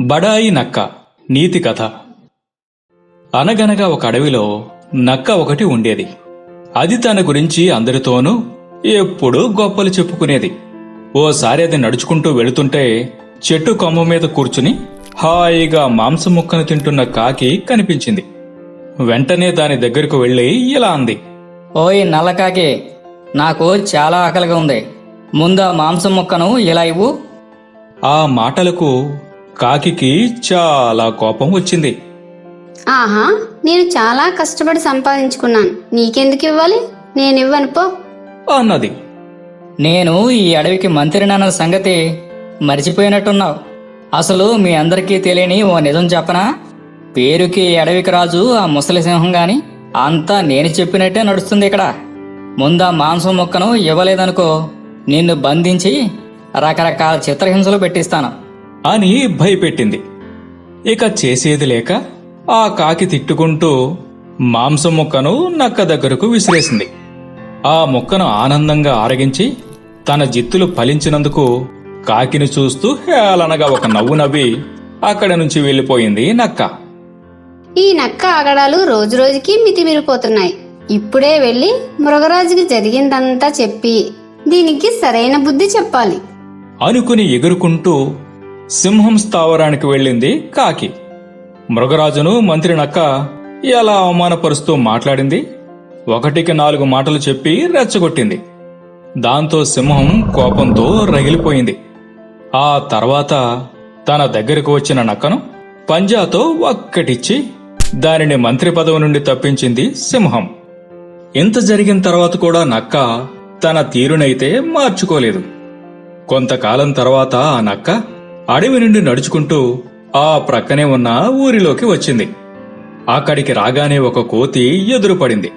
బడాయి నక్క నీతి కథ. అనగనగా ఒక అడవిలో నక్క ఒకటి ఉండేది. అది తన గురించి అందరితోనూ ఎప్పుడూ గొప్పలు చెప్పుకునేది. ఓసారి అది నడుచుకుంటూ వెళుతుంటే చెట్టు కొమ్మ మీద కూర్చుని హాయిగా మాంసం ముక్కను తింటున్న కాకి కనిపించింది. వెంటనే దాని దగ్గరకు వెళ్ళి ఇలా అంది. ఓయ్ నల్లకాకి నాకు చాలా ఆకలిగా ఉంది. ముందు ఆ మాంసం ముక్కను ఇలా ఇవ్వు. ఆ మాటలకు కాకికి చాలా కోపం వచ్చింది. ఆహా నేను చాలా కష్టపడి సంపాదించుకున్నాను. నీకెందుకు ఇవ్వాలి? నేను ఇవ్వను పో. అన్నది. నేను ఈ అడవికి మంత్రినన్న సంగతి మర్చిపోయినట్టున్నావు. అసలు మీ అందరికీ తెలియని ఓ నిజం చెప్పనా? పేరుకి ఈ అడవికి రాజు ఆ ముసలి సింహం గాని అంతా నేను చెప్పినట్టే నడుస్తుంది ఇక్కడ. ముందా మాంసం ముక్కను ఇవ్వలేదనుకో నిన్ను బంధించి రకరకాల చిత్రహింసలు పెట్టిస్తాను. అని భయపెట్టింది. ఇక చేసేది లేక ఆ కాకి తిట్టుకుంటూ మాంసం ముక్కను నక్క దగ్గరకు విసిరేసింది. ఆ ముక్కను ఆనందంగా ఆరగించి తన జిత్తులు ఫలించినందుకు కాకిని చూస్తూ హేళనగా ఒక నవ్వు నవ్వి అక్కడి నుంచి వెళ్ళిపోయింది నక్క. ఈ నక్క ఆగడాలు రోజు రోజుకి మితిమిరిపోతున్నాయి. ఇప్పుడే వెళ్ళి మృగరాజుకి జరిగిందంతా చెప్పి దీనికి సరైన బుద్ధి చెప్పాలి. అనుకుని ఎగురుకుంటూ సింహం స్థావరానికి వెళ్ళింది కాకి. మృగరాజును మంత్రి నక్క ఎలా అవమానపరుస్తూ మాట్లాడింది? ఒకటికి నాలుగు మాటలు చెప్పి రెచ్చగొట్టింది. దాంతో సింహం కోపంతో రగిలిపోయింది. ఆ తర్వాత తన దగ్గరకు వచ్చిన నక్కను పంజాతో ఒక్కటిచ్చి దానిని మంత్రి పదవి నుండి తప్పించింది సింహం. ఇంత జరిగిన తర్వాత కూడా నక్క తన తీరునైతే మార్చుకోలేదు. కొంతకాలం తర్వాత ఆ నక్క అడవి నుండి నడుచుకుంటూ ఆ ప్రక్కనే ఉన్న ఊరిలోకి వచ్చింది. అక్కడికి రాగానే ఒక కోతి ఎదురుపడింది.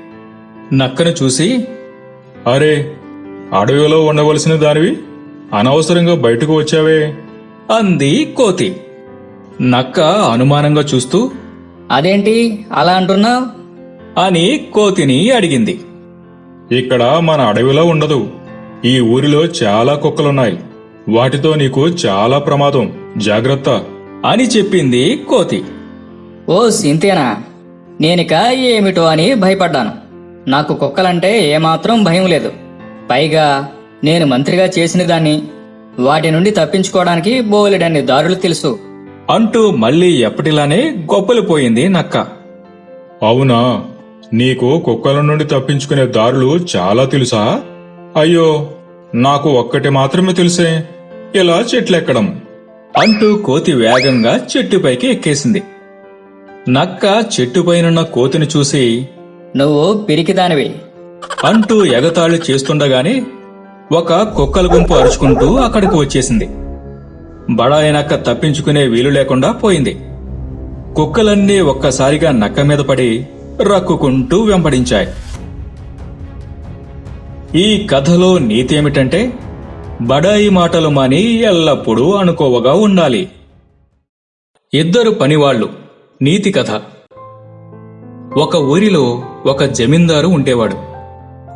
నక్కను చూసి అరే అడవిలో ఉండవలసిన దానివి? అనవసరంగా బయటకు వచ్చావే. అంది కోతి. నక్క అనుమానంగా చూస్తూ అదేంటి? అలా అంటున్నావు? అని కోతిని అడిగింది. ఇక్కడ మన అడవిలో ఉండదు. ఈ ఊరిలో చాలా కుక్కలున్నాయి. వాటితో నీకు చాలా ప్రమాదం. జాగ్రత్త అని చెప్పింది కోతి. ఓ సింతేనా నేనిక ఏమిటో అని భయపడ్డాను. నాకు కుక్కలంటే ఏమాత్రం భయం లేదు. పైగా నేను మంత్రిగా చేసిన దాన్ని వాటి నుండి తప్పించుకోవడానికి బోలెడన్ని దారులు తెలుసు. అంటూ మళ్ళీ ఎప్పటిలానే గొప్పలిపోయింది నక్క. అవునా నీకు కుక్కల నుండి తప్పించుకునే దారులు చాలా తెలుసా? అయ్యో నాకు ఒక్కటి మాత్రమే తెలుసే. ఇలా చెట్లెక్కడం? అంటూ కోతి వేగంగా చెట్టుపైకి ఎక్కేసింది. నక్క చెట్టుపైనున్న కోతిని చూసి నువ్వు పిరికిదానివి. అంటూ ఎగతాళి చేస్తుండగానే ఒక కుక్కల గుంపు అరుచుకుంటూ అక్కడికి వచ్చేసింది. బడాయి నక్క తప్పించుకునే వీలు లేకుండా పోయింది. కుక్కలన్నీ ఒక్కసారిగా నక్క మీద పడి రక్కుకుంటూ వెంబడించాయి ఈ కథలో నీతి ఏమిటంటే బడాయి మాటలు మాని ఎల్లప్పుడూ అనుకోవగా ఉండాలి. ఇద్దరు పనివాళ్ళు నీతి కథ. ఒక ఊరిలో ఒక జమీందారు ఉండేవాడు.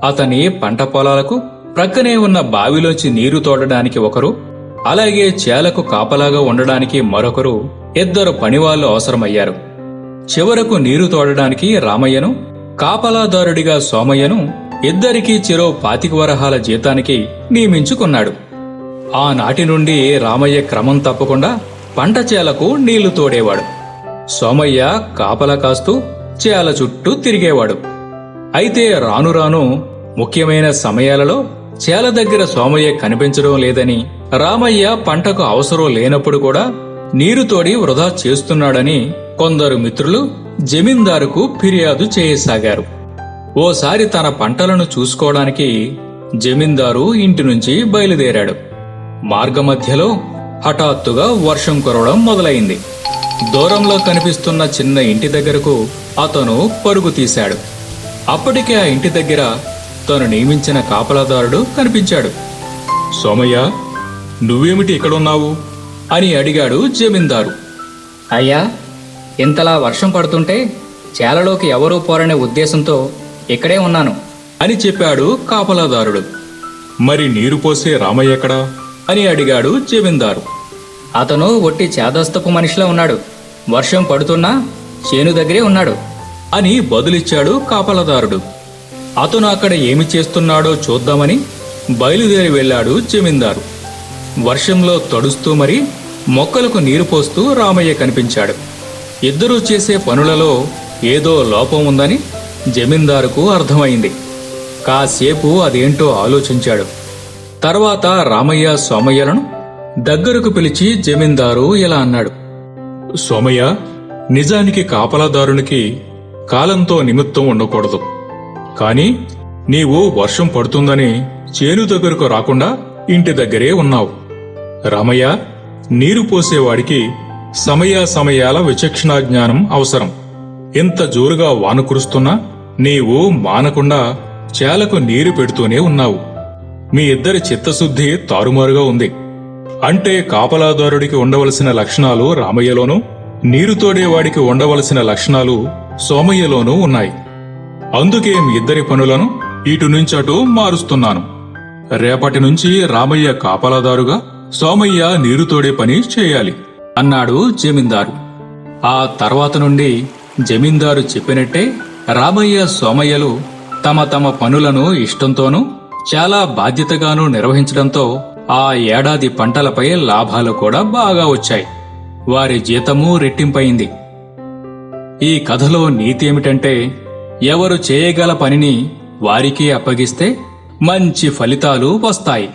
అతని పంట పొలాలకు ప్రక్కనే ఉన్న బావిలోంచి నీరు తోడడానికి ఒకరు అలాగే చేలకు కాపలాగా ఉండడానికి మరొకరు ఇద్దరు పనివాళ్ళు అవసరమయ్యారు. చివరకు నీరు తోడడానికి రామయ్యను కాపలాదారుడిగా సోమయ్యను ఇద్దరికీ చెరో పాతిక వరహాల జీతానికి నియమించుకున్నాడు. ఆనాటి నుండి రామయ్య క్రమం తప్పకుండా పంట చేలకు నీళ్ళు తోడేవాడు. సోమయ్య కాపలా కాస్తూ చేల చుట్టూ తిరిగేవాడు. అయితే రాను రాను ముఖ్యమైన సమయాలలో చేల దగ్గర సోమయ్య కనిపించడం లేదని రామయ్య పంటకు అవసరం లేనప్పుడు కూడా నీరు తోడి వృధా చేస్తున్నాడని కొందరు మిత్రులు జమీందారుకు ఫిర్యాదు చేయసాగారు. ఓసారి తన పంటలను చూసుకోవడానికి జమీందారు ఇంటి నుంచి బయలుదేరాడు. మార్గమధ్యలో హఠాత్తుగా వర్షం కురవడం మొదలైంది. దూరంలో కనిపిస్తున్న చిన్న ఇంటి దగ్గరకు అతను పరుగు తీశాడు. అప్పటికే ఆ ఇంటి దగ్గర తను నియమించిన కాపలాదారుడు కనిపించాడు. సోమయ్య నువ్వేమిటి ఇక్కడున్నావు? అని అడిగాడు జమీందారు. అయ్యా ఇంతలా వర్షం పడుతుంటే చేలలోకి ఎవరూ పోరనే ఉద్దేశంతో ఇక్కడే ఉన్నాను. అని చెప్పాడు కాపలాదారుడు. మరి నీరు పోసే రామయ్య ఎక్కడా? అని అడిగాడు జమీందారు. అతను ఒట్టి చేదస్తపు మనిషిలా ఉన్నాడు. వర్షం పడుతున్నా చేను దగ్గరే ఉన్నాడు. అని బదులిచ్చాడు కాపలదారుడు. అతను అక్కడ ఏమి చేస్తున్నాడో చూద్దామని బయలుదేరి వెళ్ళాడు జమీందారు. వర్షంలో తడుస్తూ మరి మొక్కలకు నీరు పోస్తూ రామయ్య కనిపించాడు. ఇద్దరూ చేసే పనులలో ఏదో లోపం ఉందని జమీందారుకు అర్థమైంది. కాసేపు అదేంటో ఆలోచించాడు. తర్వాత రామయ్య సోమయ్యలను దగ్గరకు పిలిచి జమీందారు ఇలా అన్నాడు. సోమయ్య నిజానికి కాపలాదారునికి కాలంతో నిమిత్తం ఉండకూడదు. కాని నీవు వర్షం పడుతుందని చేను దగ్గరకు రాకుండా ఇంటి దగ్గరే ఉన్నావు. రామయ్య నీరు పోసేవాడికి సమయాసమయాల విచక్షణా జ్ఞానం అవసరం. ఎంత జోరుగా వాన కురుస్తున్నా నీవు మానకుండా చేలకు నీరు పెడుతూనే ఉన్నావు. మీ ఇద్దరి చిత్తశుద్ధి తారుమారుగా ఉంది. అంటే కాపలాదారుడికి ఉండవలసిన లక్షణాలు రామయ్యలోనూ నీరుతోడేవాడికి ఉండవలసిన లక్షణాలు సోమయ్యలోనూ ఉన్నాయి. అందుకే మీ ఇద్దరి పనులను ఇటు నుంచి అటు మారుస్తున్నాను. రేపటి నుంచి రామయ్య కాపలాదారుగా సోమయ్య నీరుతోడే పని చేయాలి అన్నాడు జమీందారు. ఆ తర్వాత నుండి జమీందారు చెప్పినట్టే రామయ్య సోమయ్యలు తమ తమ పనులను ఇష్టంతోనూ చాలా బాధ్యతగానూ నిర్వహించడంతో ఆ ఏడాది పంటలపై లాభాలు కూడా బాగా వచ్చాయి. వారి జీతము రెట్టింపయింది. ఈ కథలో నీతి ఏమిటంటే ఎవరు చేయగల పనిని వారికి అప్పగిస్తే మంచి ఫలితాలు వస్తాయి.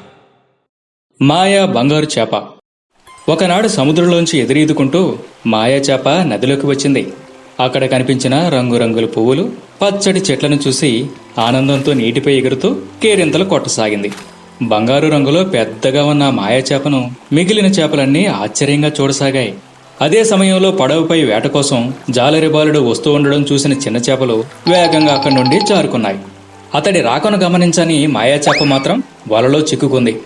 మాయా బంగారు చేప. ఒకనాడు సముద్రంలోంచి ఎదురీదుకుంటూ మాయా చేప నదిలోకి వచ్చింది. అక్కడ కనిపించిన రంగురంగుల పువ్వులు పచ్చటి చెట్లను చూసి ఆనందంతో నీటిపై ఎగురుతూ కేరింతలు కొట్టసాగింది. బంగారు రంగులో పెద్దగా ఉన్న మాయా చేపను మిగిలిన చేపలన్నీ ఆశ్చర్యంగా చూడసాగాయి. అదే సమయంలో పడవపై వేట కోసం జాలరిబాలుడు వస్తూ ఉండడం చూసిన చిన్న చేపలు వేగంగా అక్కడి నుండి జారుకున్నాయి. అతడి రాకను గమనించని మాయా చేప మాత్రం వలలో చిక్కుకుంది.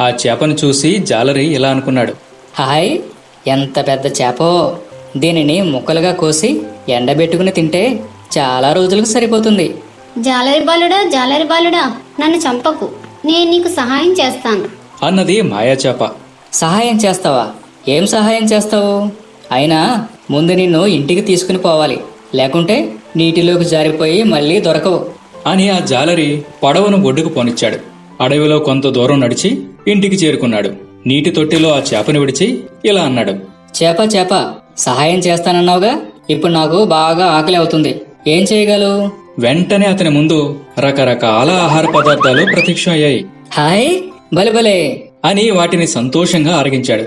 ఆ చేపను చూసి జాలరి ఇలా అనుకున్నాడు. హాయ్ ఎంత పెద్ద చేపో. దీనిని ముక్కలుగా కోసి ఎండబెట్టుకుని తింటే చాలా రోజులకు సరిపోతుంది. జాలరి బాలుడా జాలరి బాలుడా నన్ను చంపకు. నేను నీకు సహాయం చేస్తాను. అన్నది మాయా చేప సహాయం చేస్తావా? ఏం సహాయం చేస్తావు? అయినా ముందు నిన్ను ఇంటికి తీసుకుని పోవాలి. లేకుంటే నీటిలోకి జారిపోయి మళ్ళీ దొరకవు. అని ఆ జాలరి పడవను ఒడ్డుకు పోనిచ్చాడు. అడవిలో కొంత దూరం నడిచి ఇంటికి చేరుకున్నాడు. నీటి తొట్టిలో ఆ చేపను విడిచి ఇలా అన్నాడు. చేప చేప సహాయం చేస్తానన్నావుగా? ఇప్పుడు నాకు బాగా ఆకలి అవుతుంది. ఏం చేయగలవు? వెంటనే అతని ముందు రకరకాల ఆహార పదార్థాలు ప్రత్యక్షం అయ్యాయి హాయ్ భలే భలే అని వాటిని సంతోషంగా ఆరగించాడు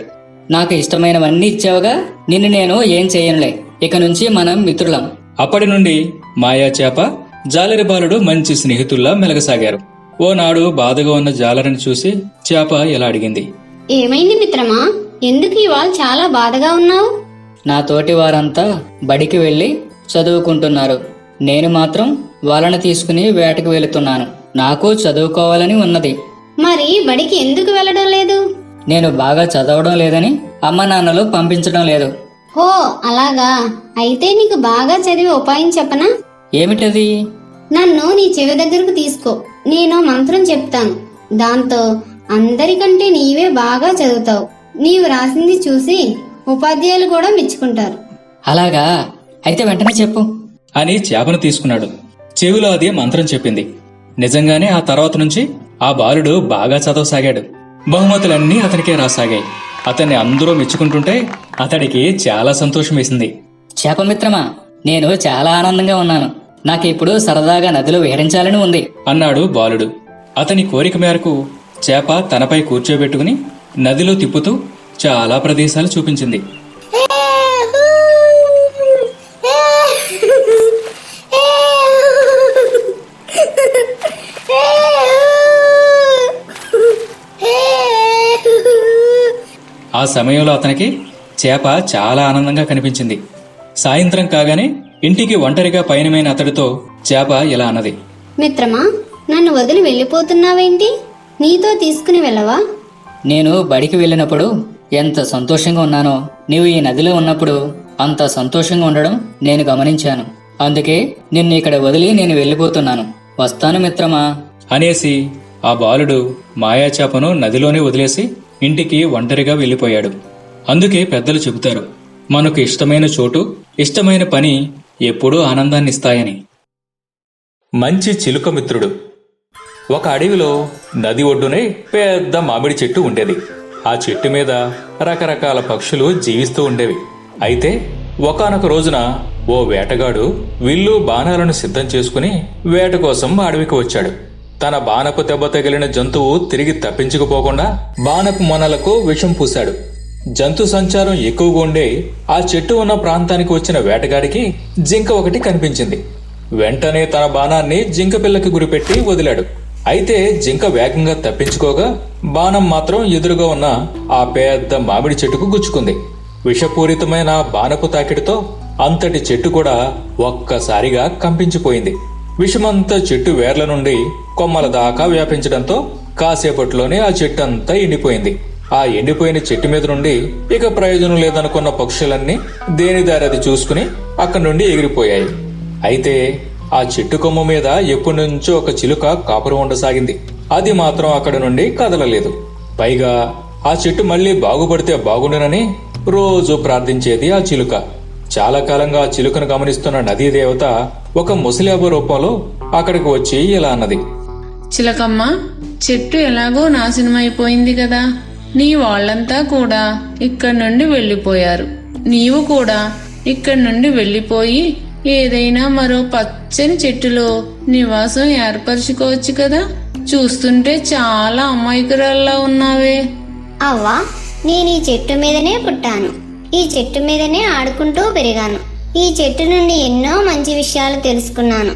నాకు ఇష్టమైనవన్నీ ఇచ్చావుగా నిన్ను నేను ఏం చేయనులే. ఇక నుంచి మనం మిత్రులం. అప్పటి నుండి మాయా చేప జాలరి బాలుడు మంచి స్నేహితుల్లా మెలగసాగారు. ఓనాడు బాధగా ఉన్న జాలరిని చూసి చేప ఇలా అడిగింది. ఏమైంది మిత్రమా? ఎందుకు ఇవాళ చాలా బాధగా ఉన్నావు? నా తోటి వారంతా బడికి వెళ్ళి చదువుకుంటున్నారు. నేను మాత్రం వాళ్ళని తీసుకుని వేటకు వెళుతున్నాను. నాకు చదువుకోవాలని ఉన్నది. మరి బడికి ఎందుకు వెళ్ళడం లేదు? నేను బాగా చదవడం లేదని అమ్మ నాన్నలు పంపించడం లేదు. ఓ అలాగా. అయితే నీకు బాగా చదివి ఉపాయం చెప్పనా? ఏమిటది? నన్ను నీ చెవి దగ్గరకు తీసుకో. నేను మంత్రం చెప్తాను. దాంతో అందరికంటే నీవే బాగా చదువుతావు. నీవు రాసింది చూసి ఉపాధ్యాయులు కూడా మెచ్చుకుంటారు. అలాగా? అయితే వెంటనే చెప్పు. అని చేపను తీసుకున్నాడు. చెవిలో అది మంత్రం చెప్పింది. నిజంగానే ఆ తర్వాత నుంచి ఆ బాలుడు బాగా చదవసాగాడు. బహుమతులన్నీ అతనికే రాసాగాయి. అతన్ని అందరూ మెచ్చుకుంటుంటే అతడికి చాలా సంతోషం వేసింది. చేపమిత్రమా నేను చాలా ఆనందంగా ఉన్నాను. నాకు ఇప్పుడు సరదాగా నదిలో విహరించాలని ఉంది. అన్నాడు బాలుడు. అతని కోరిక మేరకు చేప తనపై కూర్చోబెట్టుకుని నదిలో తిప్పుతూ చాలా ప్రదేశాలు చూపించింది. ఆ సమయంలో అతనికి చేప చాలా ఆనందంగా కనిపించింది. సాయంత్రం కాగానే ఇంటికి ఒంటరిగా పయనమైన అతడితో చేప ఇలా అన్నది. మిత్రమా నన్ను వదిలి వెళ్ళిపోతున్నావేంటి? నీతో తీసుకుని వెళ్ళవా? నేను బడికి వెళ్ళినప్పుడు ఎంత సంతోషంగా ఉన్నానో. నీవు ఈ నదిలో ఉన్నప్పుడు అంత సంతోషంగా ఉండడం నేను గమనించాను. అందుకే నిన్ను ఇక్కడ వదిలి నేను వెళ్ళిపోతున్నాను. వస్తాను మిత్రమా? అనేసి ఆ బాలుడు మాయా చేపను నదిలోనే వదిలేసి ఇంటికి ఒంటరిగా వెళ్ళిపోయాడు. అందుకే పెద్దలు చెబుతారు మనకు ఇష్టమైన చోటు ఇష్టమైన పని ఎప్పుడూ ఆనందాన్నిస్తాయని. మంచి చిలుక మిత్రుడు. ఒక అడవిలో నది ఒడ్డునే పెద్ద మామిడి చెట్టు ఉండేది. ఆ చెట్టు మీద రకరకాల పక్షులు జీవిస్తూ ఉండేవి. అయితే ఒకానొక రోజున ఓ వేటగాడు విల్లు బాణాలను సిద్ధం చేసుకుని వేట కోసం అడవికి వచ్చాడు. తన బాణపు దెబ్బ తగిలిన జంతువు తిరిగి తప్పించుకుపోకుండా బాణపు మొనలకు విషం పూశాడు. జంతు సంచారం ఎక్కువగా ఉండే ఆ చెట్టు ఉన్న ప్రాంతానికి వచ్చిన వేటగాడికి జింక ఒకటి కనిపించింది. వెంటనే తన బాణాన్ని జింక పిల్లకి గురిపెట్టి వదిలాడు. అయితే జింక వేగంగా తప్పించుకోగా బాణం మాత్రం ఎదురుగా ఉన్న ఆ పెద్ద మామిడి చెట్టుకు గుచ్చుకుంది. విషపూరితమైన బాణపు తాకిడితో అంతటి చెట్టు కూడా ఒక్కసారిగా కంపించిపోయింది. విషమంతా చెట్టు వేర్ల నుండి కొమ్మల దాకా వ్యాపించడంతో కాసేపట్లోనే ఆ చెట్టు అంతా ఎండిపోయింది. ఆ ఎండిపోయిన చెట్టు మీద నుండి ఇక ప్రయోజనం లేదనుకున్న పక్షులన్నీ దేని దారి అది చూసుకుని అక్కడి నుండి ఎగిరిపోయాయి. అయితే ఆ చెట్టు కొమ్మ మీద ఎప్పటి నుంచో ఒక చిలుక కాపురం ఉండసాగింది. అది మాత్రం అక్కడ నుండి కదలలేదు. పైగా ఆ చెట్టు మళ్ళీ బాగుపడితే బాగుండునని రోజు ప్రార్థించేది ఆ చిలుక. చాలా కాలంగా ఆ చిలుకను గమనిస్తున్న నదీ దేవత ఒక ముసలియాబ రూపంలో అక్కడికి వచ్చి ఇలా అన్నది. చిలకమ్మ చెట్టు ఎలాగో నాశనమైపోయింది కదా. నీ వాళ్ళంతా కూడా ఇక్కడి నుండి వెళ్ళిపోయారు. నీవు కూడా ఇక్కడి నుండి వెళ్ళిపోయి ఏదైనా మరో పచ్చని చెట్టులో నివాసం ఏర్పరచుకోవచ్చు కదా. చూస్తుంటే చాలా అమాయకురాల్లా ఉన్నావే. అవ్వా నేను ఈ చెట్టు మీదనే పుట్టాను. ఈ చెట్టు మీదనే ఆడుకుంటూ పెరిగాను. ఈ చెట్టు నుండి ఎన్నో మంచి విషయాలు తెలుసుకున్నాను.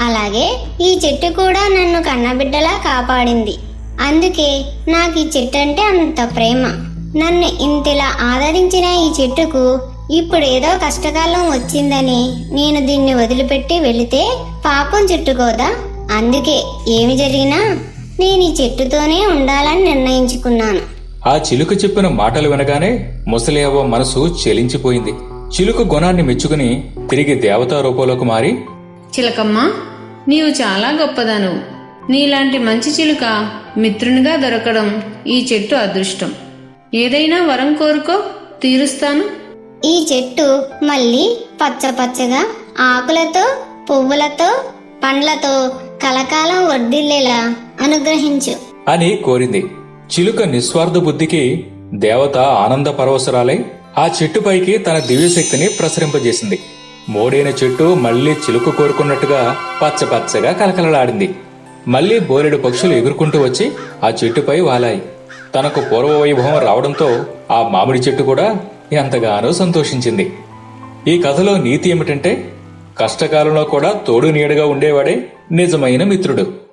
అలాగే ఈ చెట్టు కూడా నన్ను కన్నబిడ్డలా కాపాడింది. అందుకే నాకు ఈ చెట్టు అంటే అంత ప్రేమ. నన్ను ఇంతలా ఆదరించిన ఈ చెట్టుకు ఇప్పుడు ఏదో కష్టకాలం వచ్చిందని నేను దీన్ని వదిలిపెట్టి వెళితే పాపం చుట్టుకోదా? అందుకే ఏమి జరిగినా నేను ఈ చెట్టుతోనే ఉండాలని నిర్ణయించుకున్నాను. ఆ చిలుక చెప్పిన మాటలు వినగానే ముసలియవ్వ మనసు చెలించిపోయింది. చిలుక గుణాన్ని మెచ్చుకుని తిరిగి దేవతా రూపంలోకి మారి చిలకమ్మ నీవు చాలా గొప్పదాను. నీలాంటి మంచి చిలుక మిత్రునిగా దొరకడం ఈ చెట్టు అదృష్టం. ఏదైనా వరం కోరుకో తీరుస్తాను. ఈ చెట్టు మళ్ళీ పచ్చ పచ్చగా ఆకులతో పువ్వులతో పండ్లతో కలకాలం వర్ధిల్లేలా అనుగ్రహించు. అని కోరింది. చిలుక నిస్వార్థ బుద్ధికి దేవత ఆనంద పరవశరాలై ఆ చెట్టుపైకి తన దివ్యశక్తిని ప్రసరింపజేసింది. మోడైన చెట్టు మళ్ళీ చిలుక కోరుకున్నట్టుగా పచ్చ పచ్చగా కలకలలాడింది. మళ్ళీ బోలెడు పక్షులు ఎగురుకుంటూ వచ్చి ఆ చెట్టుపై వాలాయి. తనకు పూర్వ వైభవం రావడంతో ఆ మామిడి చెట్టు కూడా ఎంతగానో సంతోషించింది. ఈ కథలో నీతి ఏమిటంటే కష్టకాలంలో కూడా తోడు నీడగా ఉండేవాడే నిజమైన మిత్రుడు.